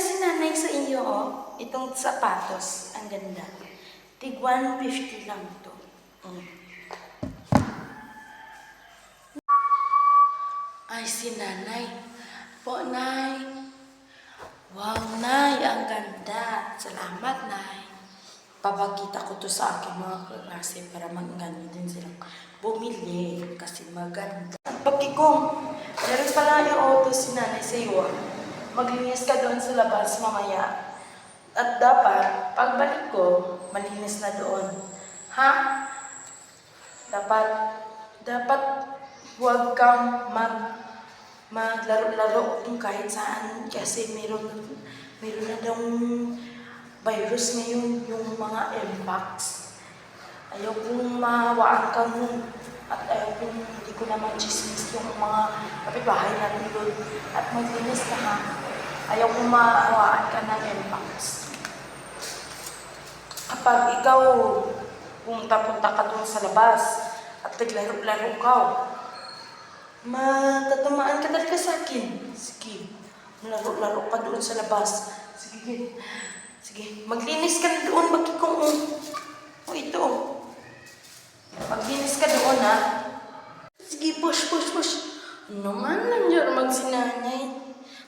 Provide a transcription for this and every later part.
si nanay sa inyo, oh. Itong sapatos. Ang ganda. Tig 150 lang to. Mm. Ay, si nanay. Po, nay. Wow, nay. Ang ganda. Salamat, nay. Papakita ko to sa aking mga kaklase para magganyo din silang bumili kasi maganda. Pagkikong, meron pala yung auto si nanay sa iyo. ah. Maglinis ka doon sa labas mamaya. At dapat, pagbalik ko, malinis na doon. Ha? Dapat, dapat huwag kang mag maglaro-laro kung kahit saan kasi meron meron na daw virus ngayon yung mga mpox. Ayaw kong mahawaan ka nun. At ayaw kong hindi ko naman chismis yung mga kapitbahay natin doon. At maglinis ka ha. Ayaw kong mahawaan ka ng mpox. Kapag ikaw punta-punta ka doon sa labas at naglaro-laro ka, matatamaan ka talaga sa akin. Sige, laro-laro ka doon sa labas. Sige, sige, maglinis ka na doon, magkikong o ito. Maglinis ka doon, ha? Sige, push, push, push. Ano man, nandiyan magsinanay.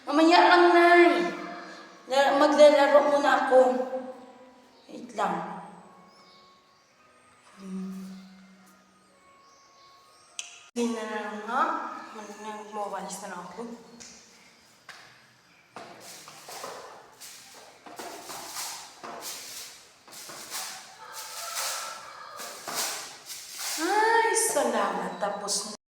Mamaya lang, nay. La- Maglalaro muna ako. Wait lang. Hindi na lang nga. Nagmawalis na lang ako. Ay, salamat. Tapos na.